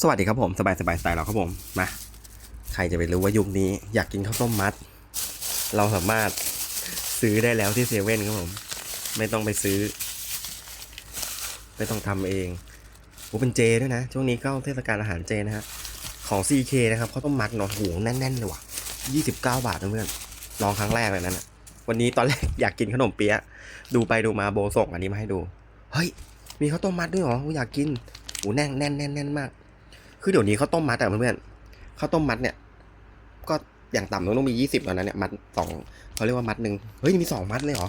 สวัสดีครับผมสบายสบายสไตล์เราครับผมมาใครจะไปรู้ว่ายุคนี้อยากกินข้าวต้มมัด เราสามารถซื้อได้แล้วที่เซเว่นครับผม ไม่ต้องไปซื้อ ไม่ต้องทำเองโอ้เป็นเจด้วยนะ ช่วงนี้ก็เทศกาลอาหารเจนะฮะของ CK นะครับข้าวต้มมัดเนาะโหแน่นๆเลยว่ะ29บาทนะเพื่อนลองครั้งแรกเลยนั่นนะวันนี้ตอนแรกอยากกินขนมเปี๊ยะดูไปดูมาโบส่งอันนี้มาให้ดู เฮ้ย มีข้าวต้มมัดด้วยเหรออยากกินโหแน่นแน่นแน่นแน่นมาก คือเดี๋ยวนี้ข้าวต้มมัดอะเพื่อนๆข้าวต้มมัดเนี่ย ก็อย่างต่ำต้องมียี่สิบแล้วนะเนี่ยมัดสองเขาเรียกว่ามัดหนึ่งเฮ้ยมีสองมัดเลยเหรอ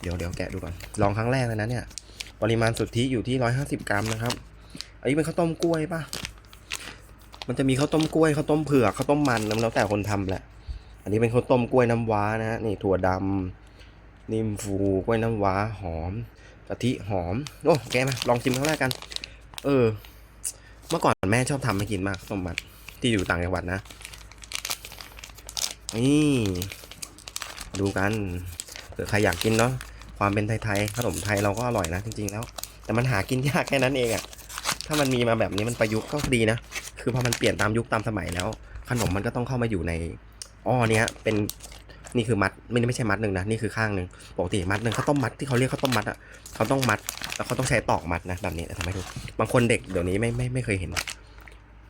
เดี๋ยวเดี๋ยวแกะดูก่อนลองครั้งแรกเลยนะเนี่ย ปริมาณสุทธิอยู่ที่ร้อยห้าสิบกรัมนะครับ อันนี้เป็นข้าวต้มกล้วยป่ะมันจะมีข้าวต้มกล้วยข้าวต้มเผือกข้าวต้มมันนะแล้วแต่คนทำแหละ อันนี้เป็นข้าวต้มกล้วยน้ำว้านะฮะนี่ถั่วดำนิ่มฟูกล้วยน้ำว้าหอมกะทิหอมโอ้แกมาลองชิมครั้งแรกกัน เออ เมื่อก่อนแม่ชอบทำให้กินมากข้าวต้มมัดที่อยู่ต่างจังหวัดนะ นี่ ดูกันเผื่อใครอยากกินเนาะความเป็นไทยๆขนมไทยเราก็อร่อยนะจริงๆแล้ว แต่มันหากินยากแค่นั้นเองอะถ้ามันมีมาแบบนี้มันประยุกต์ก็ดีนะคือพอมันเปลี่ยนตามยุคตามสมัยแล้ว ขนมมันก็ต้องเข้ามาอยู่ในอ้อเนี้ยเป็น นี่คือมัดไม่ไม่ใช่มัดหนึ่งนะนี่คือข้างหนึ่งปกติมัดหนึ่งเขาวต้มมัดที่เขาเรียกข้าวต้มมัดอะเขาต้องมัดแล้วเขาต้องใช้ตอกมัดนะแบบนี้ทำให้ดูบางคนเด็กเดี๋ยวนี้ไม่ไม่ไม่เคยเห็น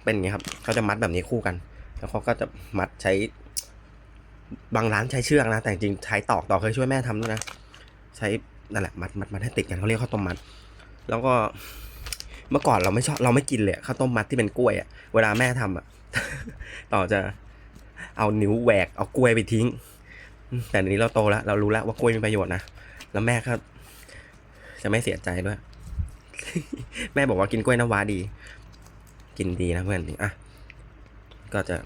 เป็นอย่างนี้ครับเขาจะมัดแบบนี้คู่กัน แล้วเขาก็จะมัดใช้ บางร้านใช้เชือกนะ แต่จริงใช้ตอกตอกเคยช่วยแม่ทำด้วยนะใช้นั่นแหละมัดมัดมัดให้ติดกันเขาเรียกข้าวต้มมัด แล้วก็เมื่อก่อนเราไม่ชอบเราไม่กินเลยข้าวต้มมัดที่เป็นกล้วยอะเวลาแม่ทำอะต่อจะเอานิ้วแหวกเอากล้วยไปทิ้ง แต่เดี๋ยวนี้เราโตแล้วเรารู้แล้วว่ากล้วยมีประโยชน์นะแล้วแม่ก็จะไม่เสียใจด้วย แม่บอกว่ากินกล้วยน้ำว้าดี กินดีนะเพื่อนอะก็จะ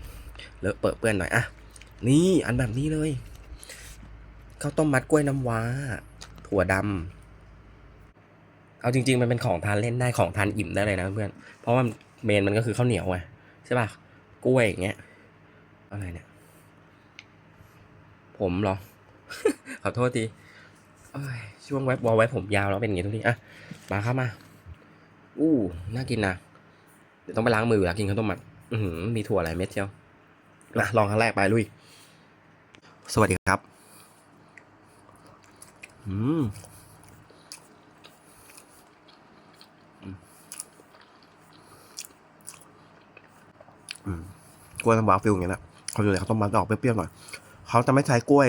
เลอะเปรอะเปื้อนหน่อยอะนี่อันแบบนี้เลยข้าวต้มมัดกล้วยน้ำว้า ถั่วดำเอาจริง ๆ มันเป็นของทานเล่นได้ของทานอิ่มได้เลยนะเพื่อนเพราะว่าเมนมันก็คือข้าวเหนียวไงใช่ป่ะกล้วยอย่างเงี้ยอะไรเนี่ย ผมหรอ ขอโทษทีช่วงไว้วอลไว้ผมยาวแล้วเป็นอย่างงี้ทุกทีอะมาครับมา อู้น่ากินนะเดี๋ยวต้องไปล้างมือแล้วกินข้าวต้มมัดอืมีถั่วหลายเม็ดเชียวมาลองครั้งแรกไปลุย สวัสดีครับ อืมกล้วยน้ำว้าฟิลอย่างเงี้ยนะเขาอยู่เลยเขาต้มมัดออกเปรี้ยวๆหน่อย เขาจะไม่ใช้กล้วย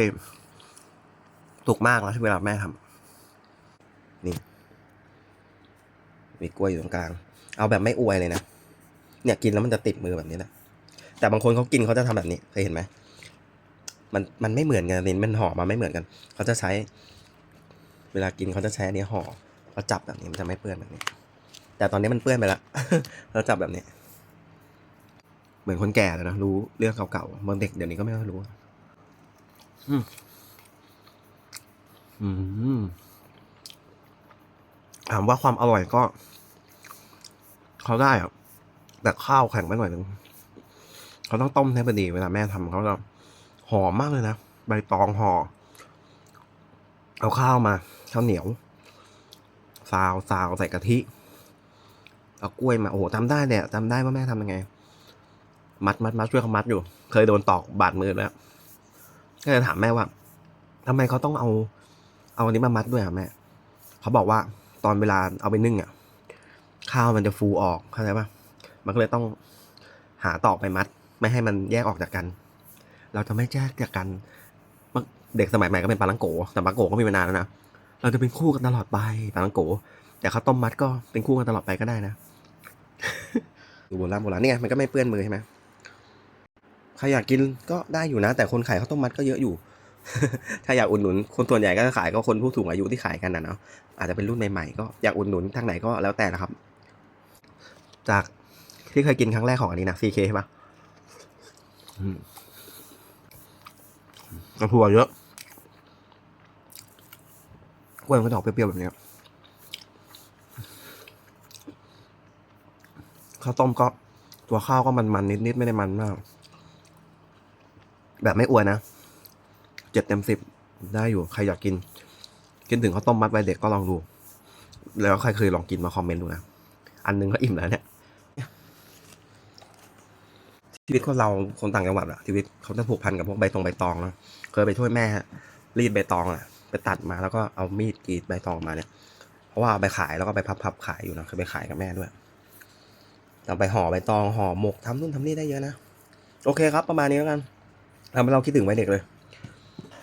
ตุกมากแล้วที่เวลาแม่ทำนี่มีกล้วยอยู่ตรงกลาง เอาแบบไม่อวยเลยนะ เนี่ยกินแล้วมันจะติดมือแบบนี้นะแต่บางคนเขากินเขาจะทำแบบนี้เคยเห็นไหมมันมันไม่เหมือนกันลิ้นมันห่อมาไม่เหมือนกัน เขาจะใช้ เวลากินเขาจะใช้อันนี้ห่อเขาจับแบบนี้มันจะไม่เปื้อนแบบนี้ แต่ตอนนี้มันเปื้อนไปแล้วเราจับแบบนี้ เหมือนคนแก่เลยนะรู้เรื่องเก่าๆบางเด็กเดี๋ยวนี้ก็ไม่ค่อยรู้ ถามว่าความอร่อยก็ เขาได้อะแต่ข้าวแข็งไปหน่อยนึงเขาต้องต้มให้พอดีเวลาแม่ทำเขาจะหอมมากเลยนะ ใบตองห่อเอาข้าวมาข้าวเหนียวซาวซาวใส่กะทิเอากล้วยมา โอ้โหทำได้เนี่ยจำได้ว่าแม่ทำยังไง มัดมัดมัดช่วยเขามัดอยู่ เคยโดนตอกบาดมือแล้ว ก็เลยถามแม่ว่าทำไมเขาต้องเอา เอาอันนี้มามัดด้วยอะแม่เขาบอกว่าตอนเวลาเอาไปนึ่งอะ ข้าวมันจะฟูออกเข้าใจปะมันก็เลยต้องหาตอกไปมัด ไม่ให้มันแยกออกจากกัน เราจะไม่แยกจากกันเด็กสมัยใหม่ก็เป็นปลาลังโกแต่ปลาลังโกก็มีมานานแล้วนะเราจะเป็นคู่กันตลอดไปปลาลังโกแต่ข้าวต้มมัดก็เป็นคู่กันตลอดไปก็ได้นะดูโบราณโบราณเนี่ยมันก็ไม่เปื้อนมือใช่ไหม ใครอยากกินก็ได้อยู่นะ แต่คนขายข้าวต้มมัดก็เยอะอยู่ ถ้าอยากอุดหนุน คนส่วนใหญ่ก็ขายก็คนผู้สูงอายุที่ขายกันนะเนาะอาจจะเป็นรุ่นใหม่ๆก็อยากอุดหนุนทางไหนก็แล้วแต่นะครับ จากที่เคยกินครั้งแรกของอันนี้นะ CK ใช่ปะอืมกระพัวเยอะกล้วยมันก็จะออกเปรี้ยวๆแบบนี้ข้าวต้มก็ตัวข้าวก็มันๆนิดๆไม่ได้มันมาก แบบไม่อวยนะเจ็ดเต็มสิบได้อยู่ใครอยากกิน กินถึงข้าวต้มมัดใบเด็กก็ลองดู แล้วใครเคยลองกินมาคอมเมนต์ดูนะ อันหนึงก็อิ่มแล้วเนี่ยชีวิตคนเราคนต่างจังหวัดอะชีวิตเขาจะผูกพันกับพวกใบตองใบตองนะเคยไปช่วยแม่รีดใบตองอะไปตัดมาแล้วก็เอามีดกรีดใบตองมาเนี่ย เพราะว่าเอาไปขายแล้วก็ไปพับๆขายอยู่นะเคยไปขายกับแม่ด้วยเอาไปห่อใบตองห่อหมกทำนู่นทำนี่ได้เยอะนะ โอเคครับประมาณนี้แล้วกัน ทำให้เราคิดถึงไวัยเด็กเลย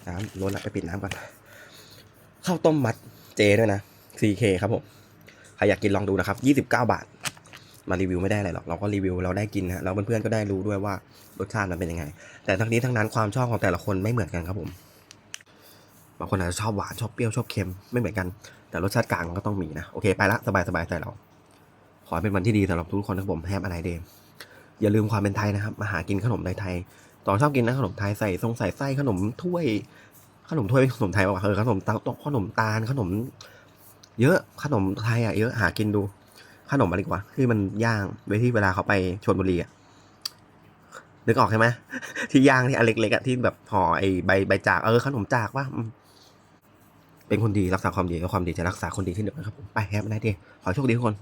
น้ำล้นละไปปิดน้ำก่อนข้าวต้มมัดเจด้วยนะ 4K ครับผมใครอยากกินลองดูนะครับ 29 บาท มารีวิวไม่ได้อะไรหรอกเราก็รีวิวเราได้กินนะแล้วเพื่อนๆก็ได้รู้ด้วยว่ารสชาติมันเป็นยังไง แต่ทั้งนี้ทั้งนั้นความชอบของแต่ละคนไม่เหมือนกันครับผมบางคนอาจจะชอบหวานชอบเปรี้ยวชอบเค็มไม่เหมือนกันแต่รสชาติกลางมันก็ต้องมีนะโอเคไปละสบายสบายใจเรา ขอให้เป็นวันที่ดีสำหรับทุกคนนะครับผมแฮปอะไรเดมอย่าลืมความเป็นไทยนะครับ มาหากินขนมไทย ตอนชอบกินนะขนมไทยใส่ทรงใส่ไส้ขนมถ้วย ขนมถ้วยเป็นขนมไทยป่ะเออขนมเตาตกขนมตาลขนม เยอะขนมไทยอะเยอะหากินดู ขนมอะไรกว่าที่มันย่างไว้ที่เวลาเขาไปชลบุรีอะนึกออกใช่ไหมที่ย่างที่อันเล็กๆอะที่แบบห่อไอ้ใบใบจากเออขนมจากว่าเป็นคนดีรักษาความดีแล้วความดีจะรักษาคนดีที่เหลือนครับผมไปแฮปปี้ไนท์เดย์ขอให้โชคดีทุกคน